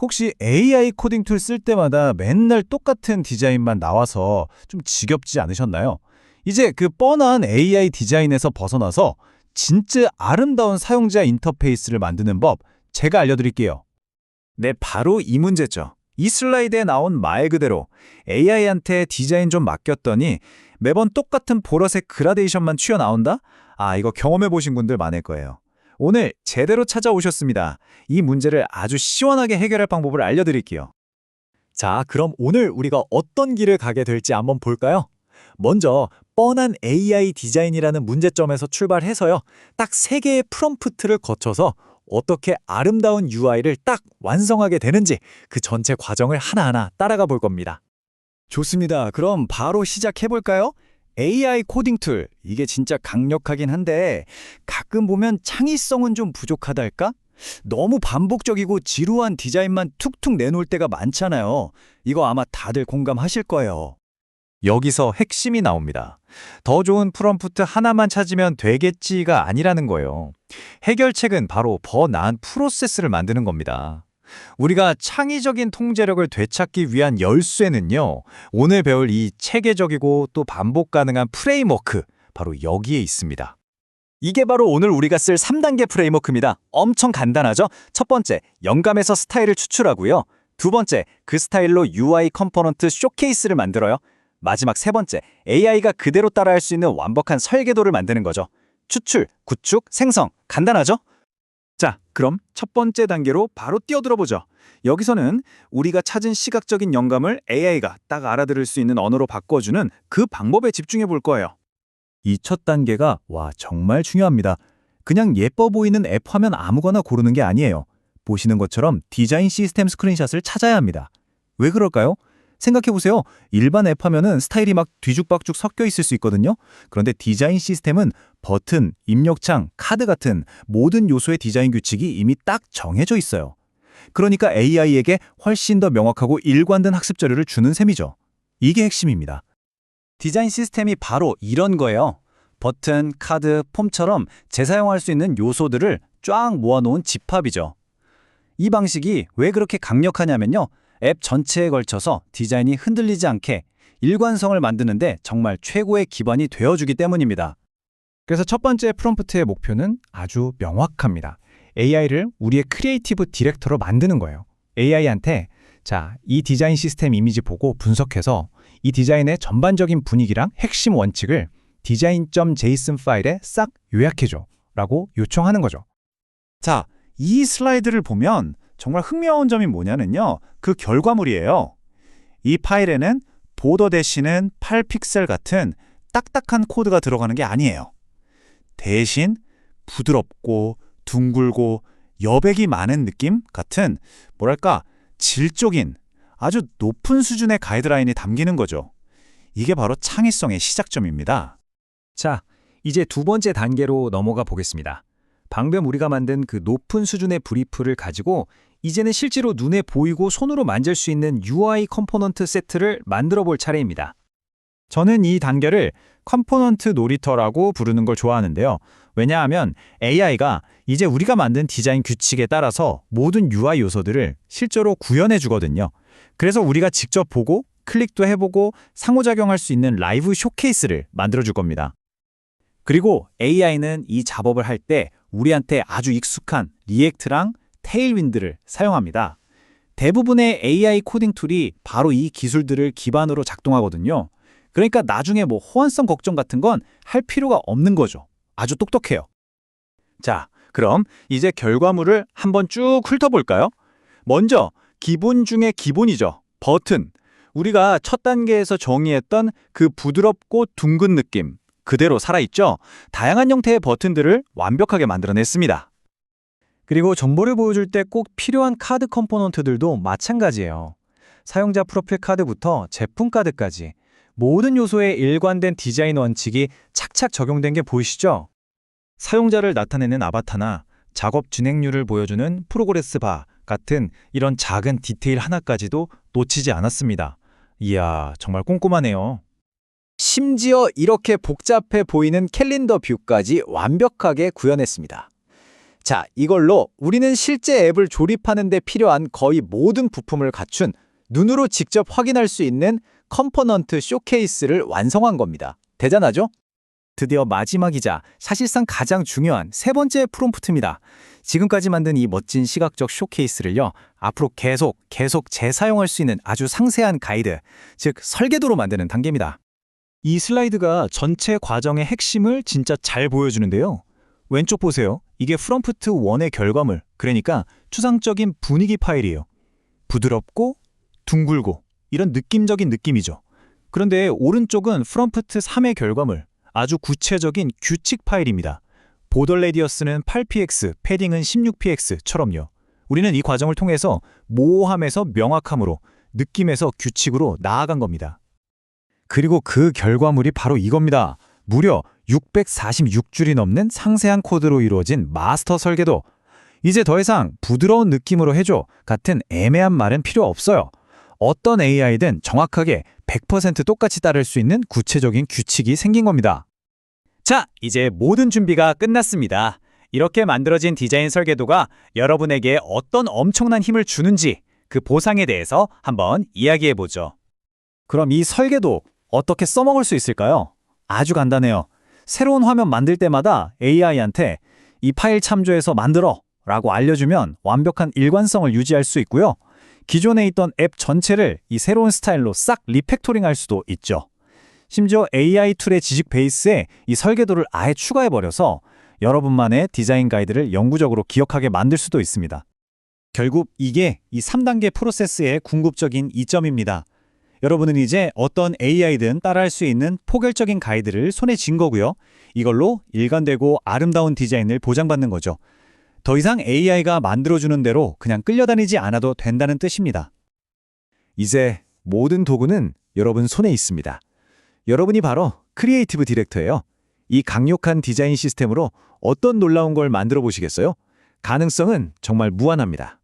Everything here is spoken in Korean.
혹시 AI 코딩 툴 쓸 때마다 맨날 똑같은 디자인만 나와서 좀 지겹지 않으셨나요? 이제 그 뻔한 AI 디자인에서 벗어나서 진짜 아름다운 사용자 인터페이스를 만드는 법 제가 알려드릴게요. 네, 바로 이 문제죠. 이 슬라이드에 나온 말 그대로 AI한테 디자인 좀 맡겼더니 매번 똑같은 보라색 그라데이션만 튀어나온다? 아, 이거 경험해 보신 분들 많을 거예요. 오늘 제대로 찾아오셨습니다. 이 문제를 아주 시원하게 해결할 방법을 알려드릴게요. 자, 그럼 오늘 우리가 어떤 길을 가게 될지 한번 볼까요? 먼저 뻔한 AI 디자인이라는 문제점에서 출발해서요. 딱 세 개의 프롬프트를 거쳐서 어떻게 아름다운 UI를 딱 완성하게 되는지 그 전체 과정을 하나하나 따라가 볼 겁니다. 좋습니다. 그럼 바로 시작해 볼까요? AI 코딩 툴 이게 진짜 강력하긴 한데 가끔 보면 창의성은 좀 부족하달까? 너무 반복적이고 지루한 디자인만 툭툭 내놓을 때가 많잖아요. 이거 아마 다들 공감하실 거예요. 여기서 핵심이 나옵니다. 더 좋은 프롬프트 하나만 찾으면 되겠지가 아니라는 거예요. 해결책은 바로 더 나은 프로세스를 만드는 겁니다. 우리가 창의적인 통제력을 되찾기 위한 열쇠는요, 오늘 배울 이 체계적이고 또 반복 가능한 프레임워크, 바로 여기에 있습니다. 이게 바로 오늘 우리가 쓸 3단계 프레임워크입니다. 엄청 간단하죠? 첫 번째, 영감에서 스타일을 추출하고요. 두 번째, 그 스타일로 UI 컴포넌트 쇼케이스를 만들어요. 마지막 세 번째, AI가 그대로 따라할 수 있는 완벽한 설계도를 만드는 거죠. 추출, 구축, 생성, 간단하죠? 자, 그럼 첫 번째 단계로 바로 뛰어들어 보죠. 여기서는 우리가 찾은 시각적인 영감을 AI가 딱 알아들을 수 있는 언어로 바꿔주는 그 방법에 집중해 볼 거예요. 이 첫 단계가 와 정말 중요합니다. 그냥 예뻐 보이는 앱 화면 아무거나 고르는 게 아니에요. 보시는 것처럼 디자인 시스템 스크린샷을 찾아야 합니다. 왜 그럴까요? 생각해보세요. 일반 앱 화면은 스타일이 막 뒤죽박죽 섞여 있을 수 있거든요. 그런데 디자인 시스템은 버튼, 입력창, 카드 같은 모든 요소의 디자인 규칙이 이미 딱 정해져 있어요. 그러니까 AI에게 훨씬 더 명확하고 일관된 학습 자료를 주는 셈이죠. 이게 핵심입니다. 디자인 시스템이 바로 이런 거예요. 버튼, 카드, 폼처럼 재사용할 수 있는 요소들을 쫙 모아놓은 집합이죠. 이 방식이 왜 그렇게 강력하냐면요. 앱 전체에 걸쳐서 디자인이 흔들리지 않게 일관성을 만드는데 정말 최고의 기반이 되어주기 때문입니다. 그래서 첫 번째 프롬프트의 목표는 아주 명확합니다. AI를 우리의 크리에이티브 디렉터로 만드는 거예요. AI한테 자, 이 디자인 시스템 이미지 보고 분석해서 이 디자인의 전반적인 분위기랑 핵심 원칙을 디자인.json 파일에 싹 요약해줘 라고 요청하는 거죠. 자, 이 슬라이드를 보면 정말 흥미로운 점이 뭐냐면요. 그 결과물이에요. 이 파일에는 보더 대신은 8픽셀 같은 딱딱한 코드가 들어가는 게 아니에요. 대신 부드럽고 둥글고 여백이 많은 느낌 같은 뭐랄까 질적인 아주 높은 수준의 가이드라인이 담기는 거죠. 이게 바로 창의성의 시작점입니다. 자, 이제 두 번째 단계로 넘어가 보겠습니다. 방금 우리가 만든 그 높은 수준의 브리프를 가지고 이제는 실제로 눈에 보이고 손으로 만질 수 있는 UI 컴포넌트 세트를 만들어 볼 차례입니다. 저는 이 단계를 컴포넌트 놀이터라고 부르는 걸 좋아하는데요. 왜냐하면 AI가 이제 우리가 만든 디자인 규칙에 따라서 모든 UI 요소들을 실제로 구현해 주거든요. 그래서 우리가 직접 보고 클릭도 해보고 상호작용할 수 있는 라이브 쇼케이스를 만들어 줄 겁니다. 그리고 AI는 이 작업을 할 때 우리한테 아주 익숙한 리액트랑 테일윈드를 사용합니다. 대부분의 AI 코딩 툴이 바로 이 기술들을 기반으로 작동하거든요. 그러니까 나중에 뭐 호환성 걱정 같은 건 할 필요가 없는 거죠. 아주 똑똑해요. 자, 그럼 이제 결과물을 한번 쭉 훑어볼까요? 먼저 기본 중에 기본이죠. 버튼. 우리가 첫 단계에서 정의했던 그 부드럽고 둥근 느낌 그대로 살아있죠? 다양한 형태의 버튼들을 완벽하게 만들어냈습니다. 그리고 정보를 보여줄 때 꼭 필요한 카드 컴포넌트들도 마찬가지예요. 사용자 프로필 카드부터 제품 카드까지 모든 요소에 일관된 디자인 원칙이 착착 적용된 게 보이시죠? 사용자를 나타내는 아바타나 작업 진행률을 보여주는 프로그레스 바 같은 이런 작은 디테일 하나까지도 놓치지 않았습니다. 이야, 정말 꼼꼼하네요. 심지어 이렇게 복잡해 보이는 캘린더 뷰까지 완벽하게 구현했습니다. 자, 이걸로 우리는 실제 앱을 조립하는 데 필요한 거의 모든 부품을 갖춘 눈으로 직접 확인할 수 있는 컴포넌트 쇼케이스를 완성한 겁니다. 대단하죠? 드디어 마지막이자 사실상 가장 중요한 세 번째 프롬프트입니다. 지금까지 만든 이 멋진 시각적 쇼케이스를요, 앞으로 계속, 계속 재사용할 수 있는 아주 상세한 가이드, 즉 설계도로 만드는 단계입니다. 이 슬라이드가 전체 과정의 핵심을 진짜 잘 보여주는데요. 왼쪽 보세요. 이게 프롬프트 1의 결과물, 그러니까 추상적인 분위기 파일이에요. 부드럽고 둥글고 이런 느낌적인 느낌이죠. 그런데 오른쪽은 프롬프트 3의 결과물, 아주 구체적인 규칙 파일입니다. 보더 레디어스는 8px, 패딩은 16px처럼요. 우리는 이 과정을 통해서 모호함에서 명확함으로, 느낌에서 규칙으로 나아간 겁니다. 그리고 그 결과물이 바로 이겁니다. 무려 646줄이 넘는 상세한 코드로 이루어진 마스터 설계도. 이제 더 이상 부드러운 느낌으로 해줘 같은 애매한 말은 필요 없어요. 어떤 AI든 정확하게 100% 똑같이 따를 수 있는 구체적인 규칙이 생긴 겁니다. 자, 이제 모든 준비가 끝났습니다. 이렇게 만들어진 디자인 설계도가 여러분에게 어떤 엄청난 힘을 주는지 그 보상에 대해서 한번 이야기해 보죠. 그럼 이 설계도 어떻게 써먹을 수 있을까요? 아주 간단해요. 새로운 화면 만들 때마다 AI한테 이 파일 참조해서 만들어 라고 알려주면 완벽한 일관성을 유지할 수 있고요. 기존에 있던 앱 전체를 이 새로운 스타일로 싹 리팩토링 할 수도 있죠. 심지어 AI 툴의 지식 베이스에 이 설계도를 아예 추가해버려서 여러분만의 디자인 가이드를 영구적으로 기억하게 만들 수도 있습니다. 결국 이게 이 3단계 프로세스의 궁극적인 이점입니다. 여러분은 이제 어떤 AI든 따라할 수 있는 포괄적인 가이드를 손에 쥔 거고요. 이걸로 일관되고 아름다운 디자인을 보장받는 거죠. 더 이상 AI가 만들어주는 대로 그냥 끌려다니지 않아도 된다는 뜻입니다. 이제 모든 도구는 여러분 손에 있습니다. 여러분이 바로 크리에이티브 디렉터예요. 이 강력한 디자인 시스템으로 어떤 놀라운 걸 만들어 보시겠어요? 가능성은 정말 무한합니다.